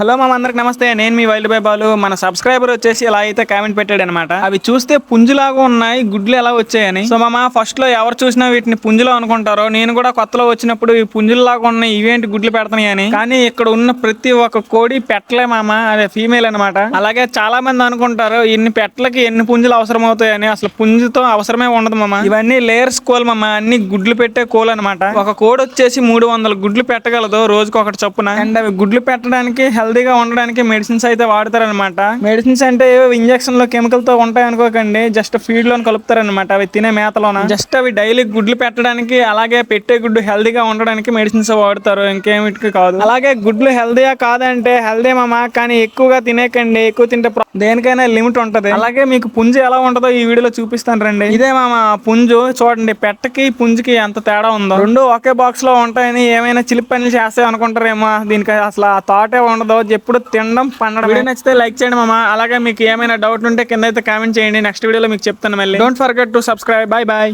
Hello మా అందరికి నమస్తే. నేను మీ వైల్డ్ బై బాలు. మన సబ్స్క్రైబర్ వచ్చేసి ఇలా అయితే కామెంట్ పెట్టాడు అనమాట అవి చూస్తే పుంజులాగా ఉన్నాయి గుడ్లు ఎలా వచ్చాయని. సో మామ ఫస్ట్లో ఎవరు చూసినా వీటిని పుంజులో అనుకుంటారో నేను కూడా కొత్తలో వచ్చినప్పుడు ఈ పుంజులాగా ఉన్న ఇవేంటి గుడ్లు పెడతాయి అని కానీ ఇక్కడ ఉన్న ప్రతి ఒక్క కోడి పెట్టలే మామ అదే ఫీమేల్ అనమాట. అలాగే చాలా మంది అనుకుంటారు ఇన్ని పెట్టలకి ఎన్ని పుంజులు అవసరం అవుతాయని అసలు పుంజుతో అవసరమే ఉండదు మామ. ఇవన్నీ లేయర్స్ కోల్ మామ అన్ని గుడ్లు పెట్టే కోల్ అనమాట. ఒక కోడి వచ్చేసి మూడు వందల గుడ్లు పెట్టగలదు రోజుకి ఒకటి చొప్పున. అండ్ అవి గుడ్లు పెట్టడానికి హెల్త్ హెల్దీగా ఉండడానికి మెడిసిన్స్ అయితే వాడతారనమాట మెడిసిన్స్ అంటే ఇంజక్షన్లో కెమికల్తో ఉంటాయి అనుకోకండి జస్ట్ ఫీడ్లో కలుపుతారనమాట అవి తినే మేతలోన. జస్ట్ అవి డైలీ గుడ్లు పెట్టడానికి అలాగే పెట్టే గుడ్డు హెల్దీగా ఉండడానికి మెడిసిన్స్ వాడతారు. ఇంకేమిటికి కాదు. అలాగే గుడ్లు హెల్దీగా కాదంటే హెల్దీ మామా? కానీ ఎక్కువగా తినేకండి. ఎక్కువ తింటే దేనికైనా లిమిట్ ఉంటది. అలాగే మీకు పుంజు ఎలా ఉంటుందో ఈ వీడియోలో చూపిస్తాను రండి. ఇదే మామ పుంజు. చూడండి పెట్టకి పుంజుకి ఎంత తేడా ఉందో. రెండు ఒకే బాక్స్లో ఉంటాయని ఏమైనా చిలిపి పనులు చేస్తాయి అనుకుంటారేమో. దీనికి అసలు ఆ థాటే ఉండదు. ఎప్పుడు తినడం పండడం. వీడియో నచ్చితే లైక్ చేయండి మామ. అలాగే మీకు ఏమైనా డౌట్ ఉంటే కింద అయితే కామెంట్ చేయండి. నెక్స్ట్ వీడియోలో మీకు చెప్తాను మళ్ళీ. Don't forget to subscribe bye bye